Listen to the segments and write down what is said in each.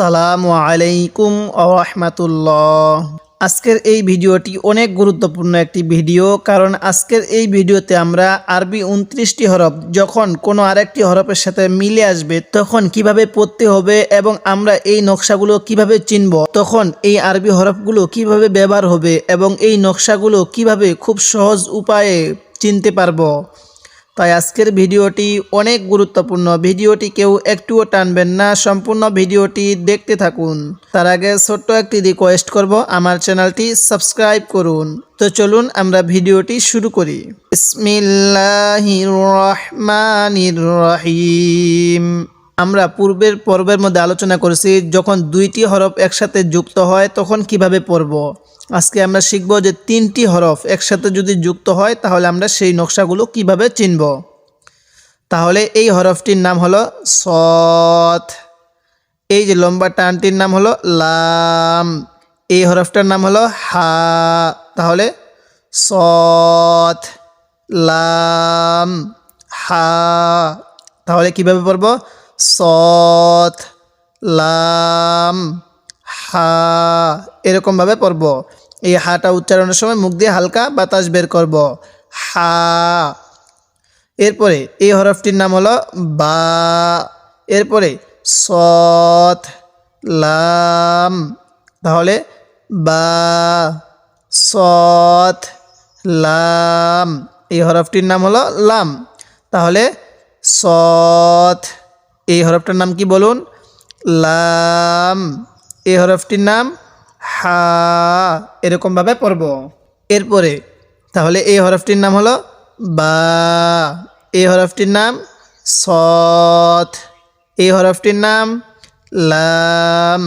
আসসালামু আলাইকুম আরহামাতুল্লাহ আজকের এই ভিডিওটি অনেক গুরুত্বপূর্ণ একটি ভিডিও, কারণ আজকের এই ভিডিওতে আমরা আরবি উনত্রিশটি হরফ যখন কোনো আরেকটি হরফের সাথে মিলে আসবে, তখন কীভাবে পড়তে হবে এবং আমরা এই নকশাগুলো কীভাবে চিনব, তখন এই আরবি হরফগুলো কীভাবে ব্যবহার হবে এবং এই নকশাগুলো কীভাবে খুব সহজ উপায়ে চিনতে পারব। তাই আজকের ভিডিওটি অনেক গুরুত্বপূর্ণ। ভিডিওটি কেউ একটুও টানবেন না। সম্পূর্ণ ভিডিওটি দেখতে থাকুন। তার আগে ছোট্ট একটি রিকোয়েস্ট করব। আমার চ্যানেলটি সাবস্ক্রাইব করুন। তো চলুন আমরা ভিডিওটি শুরু করি। বিসমিল্লাহির রহমানির রহিম। আমরা পূর্বের পর্বের মধ্যে আলোচনা করেছি, যখন দুইটি হরফ একসাথে যুক্ত হয়, তখন কীভাবে পড়ব? আজকে আমরা শিখব যে তিনটি হরফ একসাথে যদি যুক্ত হয়, তাহলে আমরা সেই নকশাগুলো কীভাবে চিনব? তাহলে এই হরফটির নাম হলো সৎ। এই যে লম্বা টানটির নাম হলো লাম। এই হরফটার নাম হলো হা। তাহলে সৎ, লাম, হা। তাহলে কীভাবে পড়ব? সৎ, লাম, হা, এরকমভাবে পড়ব। এই হাটা উচ্চারণের সময় মুখ দিয়ে হালকা বাতাস বের করব। হা, এরপরে এই হরফটির নাম হলো বা, এরপরে সৎ, লাম, তাহলে বা, সৎ, লাম, এই হরফটির নাম হলো লাম, তাহলে সৎ এই হরফটার নাম কি বলুন? লাম। এই হরফটির নাম হা। এরকমভাবে পড়ব। এরপরে, তাহলে এই হরফটির নাম হলো বা। এই হরফটির নাম সথ এই হরফটির নাম লাম।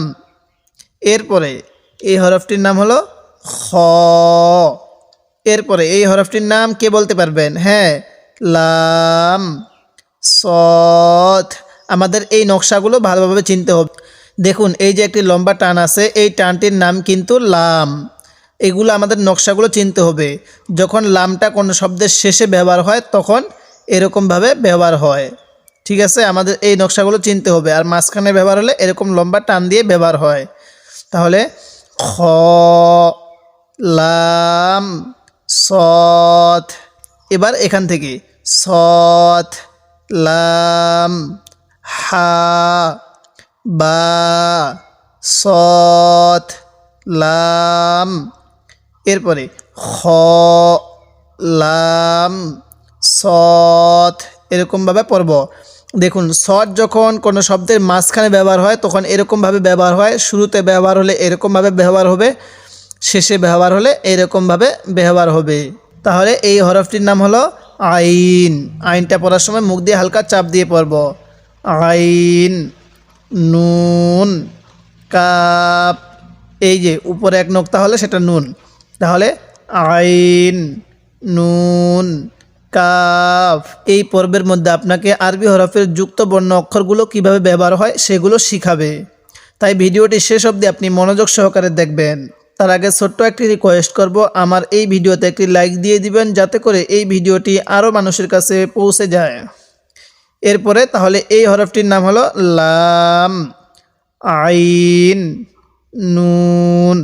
এরপরে, এই হরফটির নাম হলো খ। এরপরে, এই হরফটির নাম কে বলতে পারবেন? হ্যাঁ লাম। সৎ। আমাদের এই নকশাগুলো ভালোভাবে চিনতে হবে। দেখুন, এই যে একটি লম্বা টান আছে, এই টানটির নাম কিন্তু লাম। এগুলো আমাদের নকশাগুলো চিনতে হবে। যখন লামটা কোনো শব্দের শেষে ব্যবহার হয়, তখন এরকমভাবে ব্যবহার হয়। ঠিক আছে? আমাদের এই নকশাগুলো চিনতে হবে। আর মাঝখানে ব্যবহার হলে এরকম লম্বা টান দিয়ে ব্যবহার হয়। তাহলে খ, লাম, সৎ। এবার এখান থেকে, সৎ, লাম। হা বা সৎ লাম। এরপরে খ লাম সৎ, এরকমভাবে পড়ব। দেখুন, সৎ যখন কোনো শব্দের মাঝখানে ব্যবহার হয়, তখন এরকমভাবে ব্যবহার হয়। শুরুতে ব্যবহার হলে এরকমভাবে ব্যবহার হবে, শেষে ব্যবহার হলে এরকমভাবে ব্যবহার হবে। তাহলে এই হরফটির নাম হলো আইন। আইনটা পড়ার সময় মুখ দিয়ে হালকা চাপ দিয়ে পড়ব। আইন, নুন, কাপ, এই যে উপরে এক নোক্তা হলে সেটা নুন। তাহলে আইন, নুন কাফ এই পর্বের মধ্যে আপনাকে আরবি হরফের যুক্ত বর্ণ অক্ষরগুলো কীভাবে ব্যবহার হয় সেগুলো শিখাবে। তাই ভিডিওটি শেষ অবধি আপনি মনোযোগ সহকারে দেখবেন। তার আগে ছোট্ট একটি রিকোয়েস্ট করব, আমার এই ভিডিওতে একটি লাইক দিয়ে দিবেন, যাতে করে এই ভিডিওটি আরও মানুষের কাছে পৌঁছে যায়। এরপরে তাহলে এই হরফটির নাম হলো লাম, আইন, নুন।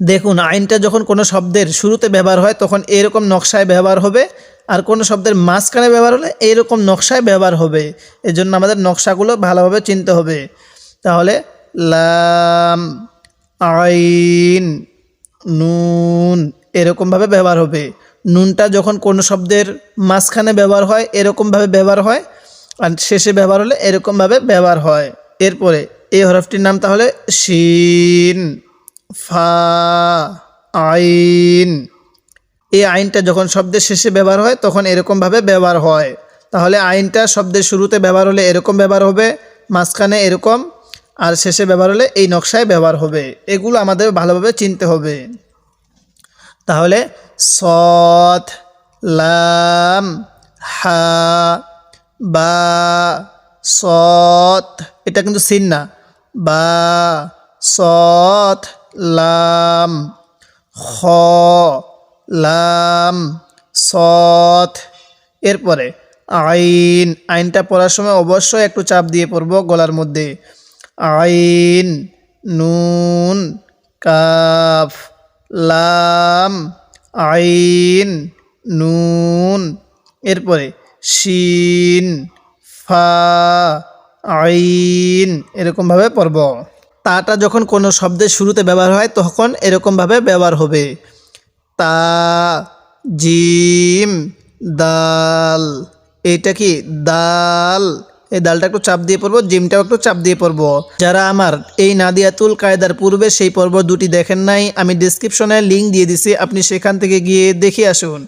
দেখুন, আইনটা যখন কোনো শব্দের শুরুতে ব্যবহার হয়, তখন এরকম নকশায় ব্যবহার হবে, আর কোনো শব্দের মাঝখানে ব্যবহার হলে এইরকম নকশায় ব্যবহার হবে। এজন্য আমাদের নকশাগুলো ভালোভাবে চিনতে হবে। তাহলে লাম, আইন, নুন এরকমভাবে ব্যবহার হবে। নুনটা যখন কোনো শব্দের মাঝখানে ব্যবহার হয়, এরকমভাবে ব্যবহার হয় আর শেষে ব্যবহার হলে এরকমভাবে ব্যবহার হয়। এরপরে এই হরফটির নাম তাহলে শিন, ফা, আইন। এই আইনটা যখন শব্দের শেষে ব্যবহার হয়, তখন এরকমভাবে ব্যবহার হয়। তাহলে আইনটা শব্দের শুরুতে ব্যবহার হলে এরকম ব্যবহার হবে, মাঝখানে এরকম, আর শেষে ব্যবহার হলে এই নকশায় ব্যবহার হবে। এগুলো আমাদের ভালোভাবে চিনতে হবে। তাহলে সৎ, লাম, হা বা সৎ, এটা কিন্তু সিন না। বা সৎ, লাম, খ, লাম, সৎ। এরপরে আইন, আইনটা পড়ার সময় অবশ্যই একটু চাপ দিয়ে পড়ব গলার মধ্যে। আইন, নুন, কাফ, লাম, আইন, নুন। এরপরে শিন, ফা, আইন এরকমভাবে পড়ব তাটা যখন কোনো শব্দের শুরুতে ব্যবহার হয়, তখন এরকমভাবে ব্যবহার হবে। তা, জিম, দাল, এটা কি দাল? এই দালটা একটু চাপ দিয়ে পড়ব, জিমটাও একটু চাপ দিয়ে পড়ব। যারা আমার এই নাদিয়াতুল কায়দার পূর্বে সেই পর্ব দুটি দেখেন নাই, আমি ডিসক্রিপশনে লিঙ্ক দিয়ে দিছি, আপনি সেখান থেকে গিয়ে দেখে আসুন।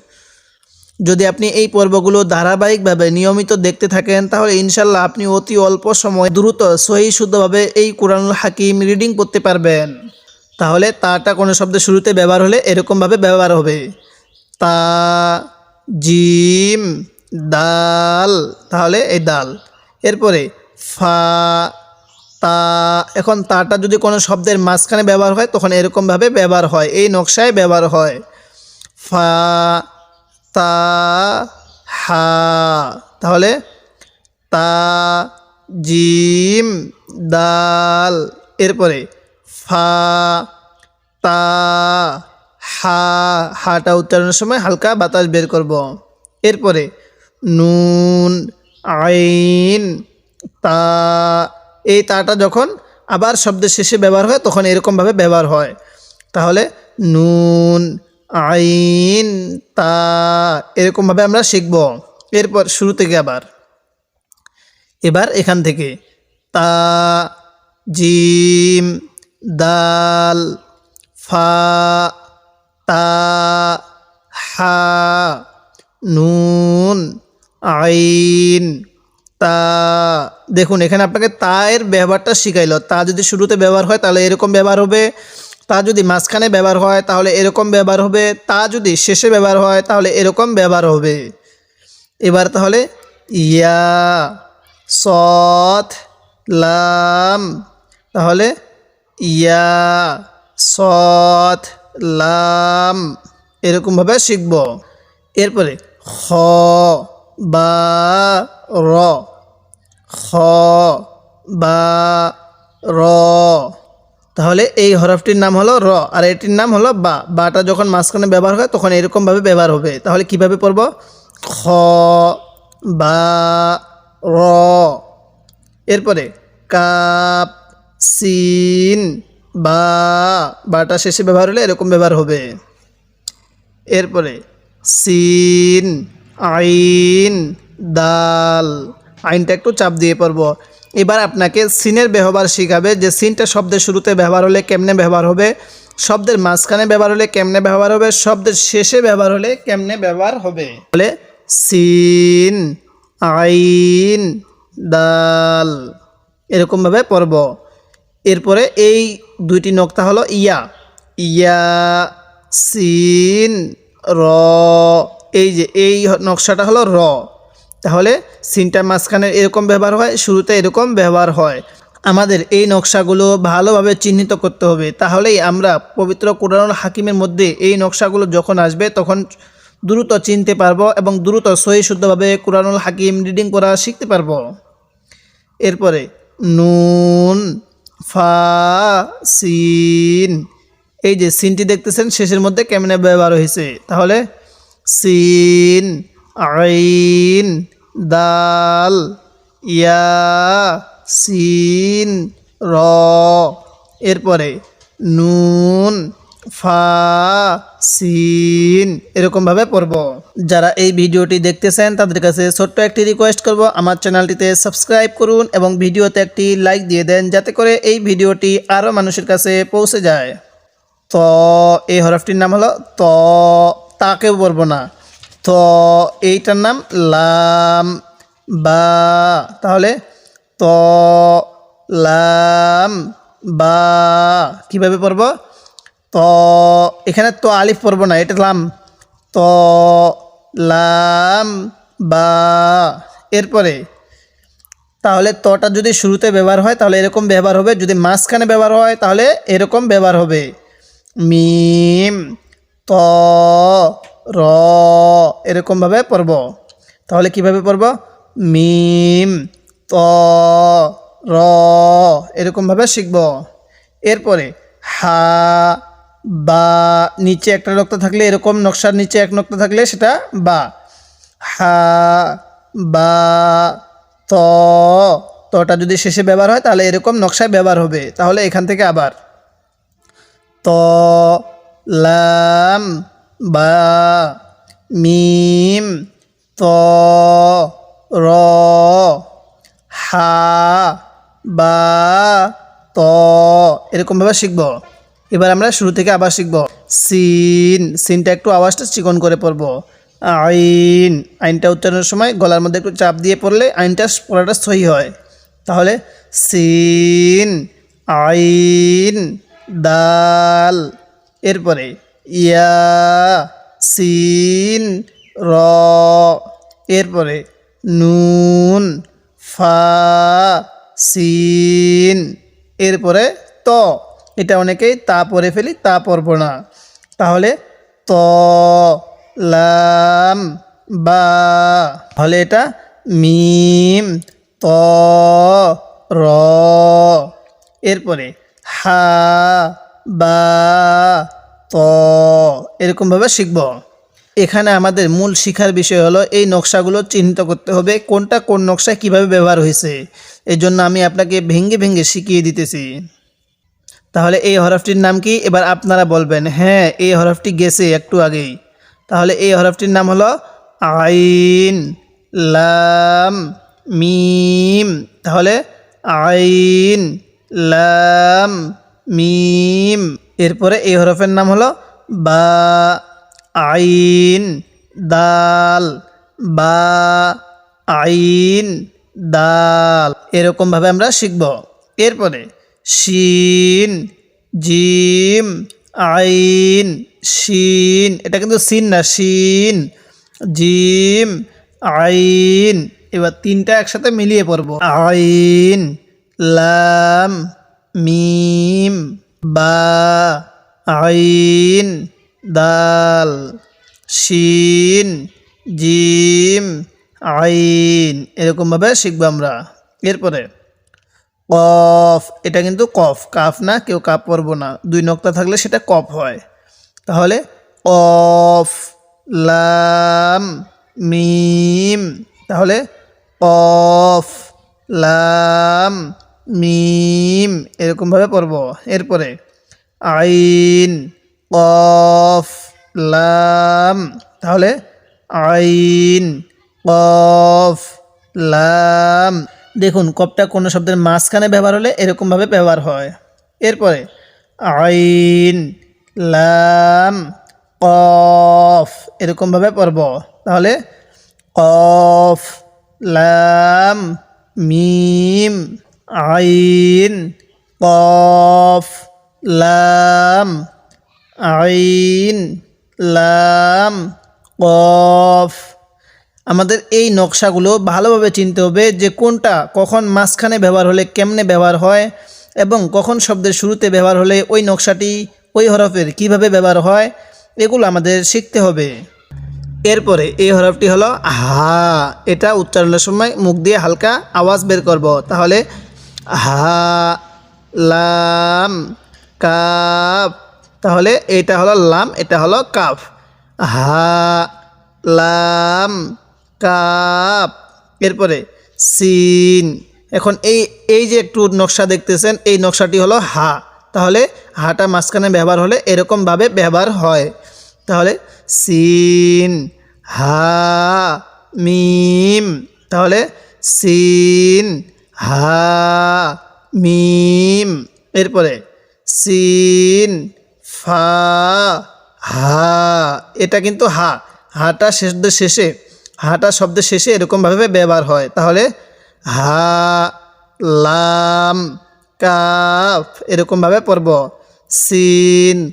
যদি আপনি এই পর্বগুলো ধারাবাহিকভাবে নিয়মিত দেখতে থাকেন, তাহলে ইনশাল্লাহ আপনি অতি অল্প সময় দ্রুত সহি শুদ্ধভাবে এই কোরআনুল হাকিম রিডিং করতে পারবেন। তাহলে তাটা কোনো শব্দের শুরুতে ব্যবহার হলে এরকমভাবে ব্যবহার হবে। তা, জিম, দাল, তাহলে এই দাল। এরপরে ফা, তা, এখন তাটা যদি কোনো শব্দের মাঝখানে ব্যবহার হয়, তখন এরকমভাবে ব্যবহার হয়, এই নকশায় ব্যবহার হয়। ফা তা, হা। তাহলে তা, জিম, দাল। এরপরে ফা, তা, হা। হাটা উচ্চারণের সময় হালকা বাতাস বের করব। এরপরে নুন, আইন, তা। এই তাটা যখন আবার শব্দের শেষে ব্যবহার হয়, তখন এরকমভাবে ব্যবহার হয়। তাহলে নুন আইন তা এরকমভাবে আমরা শিখব। এরপর শুরু থেকে আবার। এবার এখান থেকে। তা, জিম, দাল, ফা, তা, হা, নুন, আইন, তা। দেখুন, এখানে আপনাকে তায়ের ব্যবহারটা শিখাইল। তা যদি শুরুতে ব্যবহার হয়, তাহলে এরকম ব্যবহার হবে। তা যদি মাঝখানে ব্যবহার হয়, তাহলে এরকম ব্যবহার হবে। তা যদি শেষে ব্যবহার হয়, তাহলে এরকম ব্যবহার হবে। এবার তাহলে ইয়া, সৎ, লাম, তাহলে ইয়া, সৎ, লাম, এরকমভাবে শিখব। এরপরে খ বা, র। খ বা, র। তাহলে এই হরফটির নাম হলো র, আর এটির নাম হলো বা। বাটা যখন মাঝখানে ব্যবহার হয়, তখন এরকমভাবে ব্যবহার হবে। তাহলে কীভাবে পড়ব? খ, বা, র। এরপরে কাপ, সিন, বা। বাটা শেষে ব্যবহার হলে এরকম ব্যবহার হবে। এরপরে সিন, আইন, দাল। আইনটা একটু চাপ দিয়ে পড়ব। এবার আপনাকে সিনের ব্যবহার শিখাবে যে সিনটা শব্দের শুরুতে ব্যবহার হলে কেমনে ব্যবহার হবে, শব্দের মাঝখানে ব্যবহার হলে কেমনে ব্যবহার হবে, শব্দের শেষে ব্যবহার হলে কেমনে ব্যবহার হবে। বলে সিন, আইন, দাল এরকমভাবে পড়ব। এরপরে এই দুইটি নক্তা হলো ইয়া ইয়া, সিন, র। এই যে এই নকশাটা হলো র। তাহলে সিনটার মাঝখানে এরকম ব্যবহার হয়, শুরুতে এরকম ব্যবহার হয়। আমাদের এই নকশাগুলো ভালোভাবে চিহ্নিত করতে হবে। তাহলেই আমরা পবিত্র কোরআন হাকিমের মধ্যে এই নকশাগুলো যখন আসবে, তখন দ্রুত চিনতে পারব এবং দ্রুত সহি শুদ্ধভাবে কোরআনুল হাকিম রিডিং করা শিখতে পারব। এরপরে নুন, ফা, সিন। এই যে সিনটি দেখতেছেন, শেষের মধ্যে কেমনে ব্যবহার হয়েছে? তাহলে সিন, আইন দাল ইয়া সিন র। এরপরে নুন ফা সিন এরকমভাবে পড়ব। যারা এই ভিডিওটি দেখতেছেন, তাদের কাছে ছোট্ট একটি রিকোয়েস্ট করব। আমার চ্যানেলটিতে সাবস্ক্রাইব করুন এবং ভিডিওতে একটি লাইক দিয়ে দেন, যাতে করে এই ভিডিওটি আরও মানুষের কাছে পৌঁছে যায়। ত, এই হরফটির নাম হলো ত। তাকেও বলব না। ত এইটার নাম লাম, বা। তাহলে ত লাম, বা। কীভাবে পড়ব? ত এখানে তো আলিফ পড়ব না, এটা লাম। ত লাম, বা। এরপরে, তাহলে তটা যদি শুরুতে ব্যবহার হয়, তাহলে এরকম ব্যবহার হবে। যদি মাঝখানে ব্যবহার হয়, তাহলে এরকম ব্যবহার হবে। মিম, ত র এরকমভাবে পড়ব। তাহলে কীভাবে পড়ব? মিম, ত, র এরকমভাবে শিখব। এরপরে হা, বা নিচে একটা নক্তা থাকলে এরকম, নকশার নিচে এক নক্তা থাকলে সেটা বা। হা, বা, ত, তটা যদি শেষে ব্যবহার হয় তাহলে এরকম নকশায় ব্যবহার হবে। তাহলে এখান থেকে আবার। ত লাম বা, মিম, ত, র, হা, বা, ত। এরকমভাবে শিখব। এবার আমরা শুরু থেকে আবার শিখব। সিন, সিনটা একটু আওয়াজটা চিকন করে পড়ব। আইন, আইনটা উচ্চারণের সময় গলার মধ্যে একটু চাপ দিয়ে পড়লে আইনটা পড়াটা সহি হয়। তাহলে সিন, আইন, দাল, এরপরে ইয়া সিন র। এরপরে নুন, ফা, সিন। এরপরে ত। এটা অনেকেই তা পরে ফেলি, তা পরব না। তাহলে ত, লাম, বা। তাহলে এটা মিম, ত, র। এরপরে হা, বা। ত এরকমভাবে শিখব। এখানে আমাদের মূল শিখার বিষয় হলো এই নকশাগুলো চিহ্নিত করতে হবে, কোনটা কোন নকশায় কীভাবে ব্যবহার হয়েছে। এই জন্য আমি আপনাকে ভেঙ্গে ভেঙ্গে শিখিয়ে দিতেছি। তাহলে এই হরফটির নাম কি? এবার আপনারা বলবেন হ্যাঁ এই হরফটি গেছে একটু আগেই। তাহলে এই হরফটির নাম হলো আইন, লাম, মিম। তাহলে আইন, লাম, মিম এরপরে এই হরফের নাম হলো বা, আইন, দাল, বা, আইন, দাল। এরকমভাবে আমরা শিখব। এরপরে শিন, জিম, আইন, শিন। এটা কিন্তু সিন না, শিন, জিম, আইন। এবার তিনটা একসাথে মিলিয়ে পড়ব। আইন, লাম, মিম বা আইন, দাল, শিন, জিম, আইন এরকমভাবে শিখব আমরা। এরপরে, কফ, এটা কিন্তু কফ, কাফ না, কেউ কাপ পরব না। দুই নক্তা থাকলে সেটা কফ হয়। তাহলে, কফ, লাম, মিম, তাহলে কফ, লাম মিম, এরকমভাবে পড়ব। এরপরে, আইন, কফ, লাম, তাহলে আইন, কফ, লাম। দেখুন কপটা কোনো শব্দের মাঝখানে ব্যবহার হলে এরকমভাবে ব্যবহার হয়। এরপরে, আইন, লাম, কফ, এরকমভাবে পড়ব। তাহলে, কফ, লাম, মিম আইন, কফ, লাম, আইন, লাম, কফ। আমাদের এই নকশাগুলো ভালোভাবে চিনতে হবে যে কোনটা কখন মাঝখানে ব্যবহার হলে কেমনে ব্যবহার হয় এবং কখন শব্দের শুরুতে ব্যবহার হলে ওই নকশাটি ওই হরফের কীভাবে ব্যবহার হয়, এগুলো আমাদের শিখতে হবে। এরপরে এই হরফটি হলো হা। এটা উচ্চারণের সময় মুখ দিয়ে হালকা আওয়াজ বের করব, তাহলে হা লাম কাফ। তাহলে এটা হলো লাম, এটা হলো কাফ। হা লাম কাপ এরপরে সিন। এখন এই এই যে একটু নকশা দেখতেছেন, এই নকশাটি হলো হা। তাহলে হাটা মাঝখানে ব্যবহার হলে এরকমভাবে ব্যবহার হয়। তাহলে সিন, হা, মিম। তাহলে সিন হা, মিম, এরপরে সিন, ফা, হা, এটা কিন্তু হা। হাটা শেষদের শেষে, হাটা শব্দের শেষে এরকমভাবে ব্যবহার হয়। তাহলে হা, লাম, কাফ, এরকমভাবে পড়ব। সিন,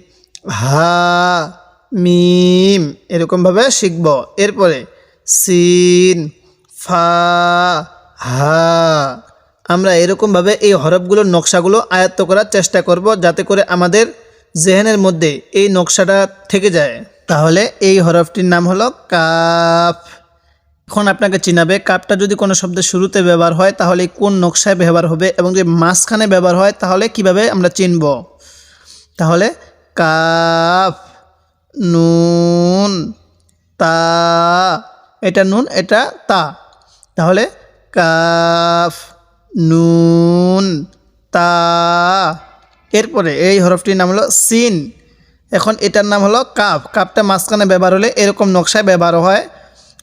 হা, মিম, এরকমভাবে শিখব। এরপরে সিন, ফা, হা আমরা এরকমভাবে এই হরফগুলোর নকশাগুলো আয়ত্ত করার চেষ্টা করব যাতে করে আমাদের জেহেনের মধ্যে এই নকশাটা থেকে যায়। তাহলে এই হরফটির নাম হলো কাফ। এখন আপনাকে চিনাবে কাপটা যদি কোনো শব্দের শুরুতে ব্যবহার হয়, তাহলে কোন নকশায় ব্যবহার হবে এবং যদি মাঝখানে ব্যবহার হয়, তাহলে কীভাবে আমরা চিনব? তাহলে কাফ, নুন, তা। এটা নুন, এটা তা। তাহলে কাফ। নুন, তা। এরপরে এই হরফটির নাম হলো সিন। এখন এটার নাম হলো কাপ কাপটা মাঝখানে ব্যবহার হলে এরকম নকশায় ব্যবহার হয়।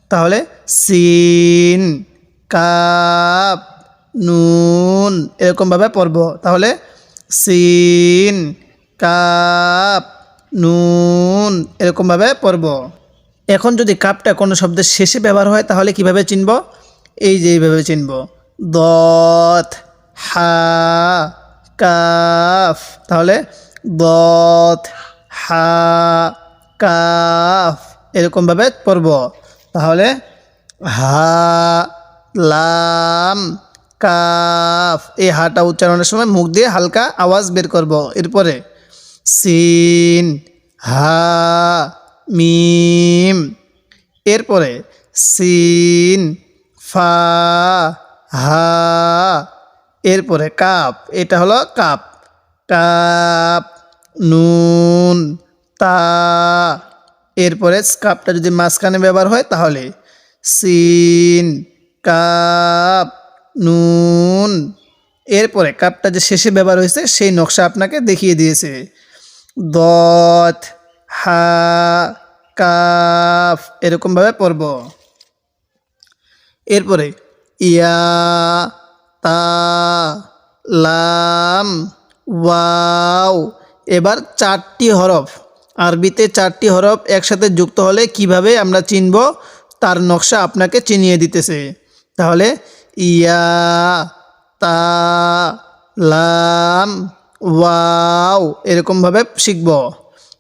তাহলে সিন কাপ নুন এরকমভাবে পড়ব। তাহলে সিন কাপ নুন এরকমভাবে পড়ব। এখন যদি কাপটা কোনো শব্দের শেষে ব্যবহার হয়, তাহলে কীভাবে চিনব? এই যে এইভাবে চিনব। দত, হা, কাফ। তাহলে দত, হা, কাফ এরকমভাবে পড়ব। তাহলে হা, লাম, কাফ এই হাটা উচ্চারণের সময় মুখ দিয়ে হালকা আওয়াজ বের করব। এরপরে সিন, হা, মিম। এরপরে সিন, ফা হা, এরপরে কাপ, এটা হলো কাপ। কাপ নুন, তা। এরপরে কাপটা যদি মাঝখানে ব্যবহার হয় তাহলে সিন, কাপ, নুন। এরপরে কাপটা যে শেষে ব্যবহার হয়েছে সেই নকশা আপনাকে দেখিয়ে দিয়েছে। দত, হা, কাফ, এরকমভাবে পড়ব। এরপরে ইয়া, তা, লাম, ওয়াও। এবার চারটি হরফ। আরবিতে চারটি হরফ একসাথে যুক্ত হলে কীভাবে আমরা চিনব? তার নকশা আপনাকে চিনিয়ে দিতেছে। তাহলে ইয়া, তা, লাম, ওয়াও, এরকমভাবে শিখব।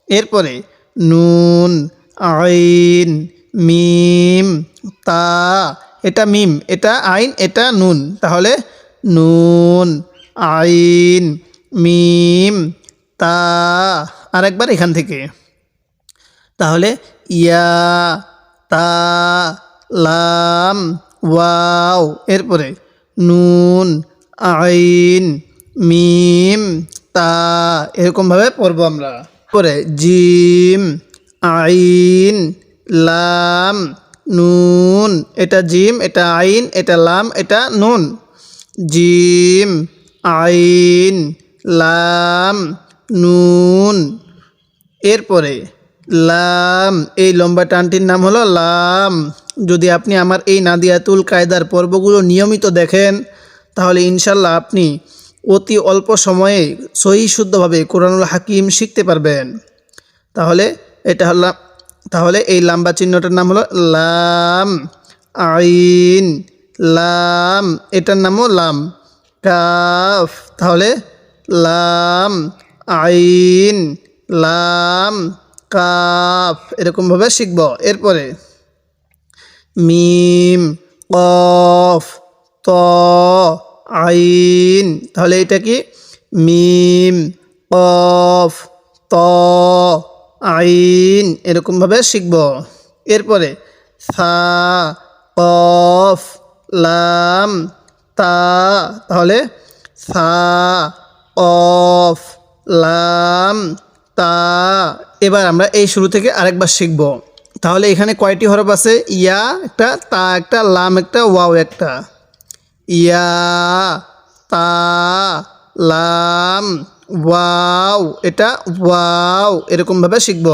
এরপরে নুন, আইন, মিম, তা এটা মিম, এটা আইন, এটা নুন। তাহলে নুন, আইন, মিম, তা, আরেকবার এখান থেকে। তাহলে ইয়া, তা, লাম, ওয়াও, এরপরে নুন, আইন, মিম, তা এরকমভাবে পড়ব আমরা। পরে জিম, আইন, লাম নুন, এটা জিম, এটা আইন, এটা লাম, এটা নুন। জিম, আইন, লাম, নুন। এরপরে, লাম, এই লম্বা টানটির নাম হলো লাম। যদি আপনি আমার এই নাদিয়াতুল কায়দার পর্বগুলো নিয়মিত দেখেন, তাহলে ইনশাল্লাহ আপনি অতি অল্প সময়ে সহি শুদ্ধভাবে কোরআনুল হাকিম শিখতে পারবেন। তাহলে এটা হলো তাহলে এই লাম্বা চিহ্নটার নাম হলো লাম, আইন, লাম, এটার নামও লাম। কাফ, তাহলে লাম, আইন, লাম, কাফ, এরকমভাবে শিখব। এরপরে মিম, কফ, ত, আইন, তাহলে এটা কি? মিম, কফ, ত আইন এরকমভাবে শিখব। এরপরে সা, কফ, লাম, তা, তাহলে সা, কফ, লাম, তা। এবার আমরা এই শুরু থেকে আরেকবার শিখব। তাহলে এখানে কয়টি হরফ আছে? ইয়া একটা, তা একটা, লাম একটা, ওয়াও একটা। ইয়া, তা, লাম ওয়াও, এটা ওয়াও, এরকমভাবে শিখব।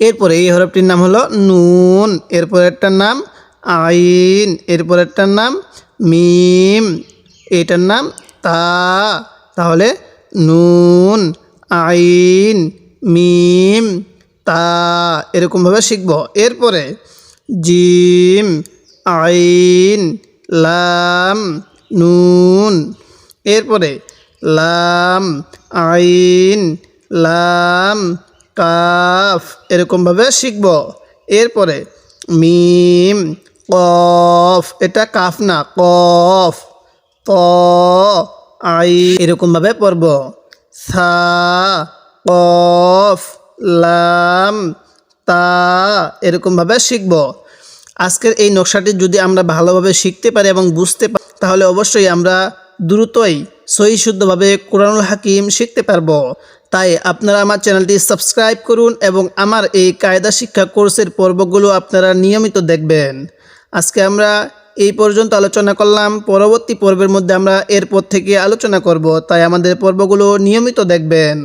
এরপরে এই হরফটির নাম হলো নুন এরপরেরটার নাম আইন এরপরেরটার নাম মিম, এটার নাম তা। তাহলে নুন, আইন, মিম, তা, এরকমভাবে শিখব। এরপরে জিম, আইন, লাম, নুন, এরপরে লাম, আইন, লাম, কাফ এরকমভাবে শিখব। এরপরে মিম, কফ, এটা কাফ না, কফ, ত, আই এরকমভাবে পড়ব। সা, কফ, লাম, তা এরকমভাবে শিখব। আজকের এই নকশাটি যদি আমরা ভালোভাবে শিখতে পারি এবং বুঝতে পারি তাহলে অবশ্যই আমরা দ্রুতই সহি শুদ্ধভাবে কোরআনুল হাকিম শিখতে পারব। তাই আপনারা আমার চ্যানেলটি সাবস্ক্রাইব করুন এবং আমার এই কায়দা শিক্ষা কোর্সের পর্বগুলো আপনারা নিয়মিত দেখবেন। আজকে আমরা এই পর্যন্ত আলোচনা করলাম। পরবর্তী পর্বের মধ্যে আমরা এরপর থেকে আলোচনা করব। তাই আমাদের পর্বগুলো নিয়মিত দেখবেন।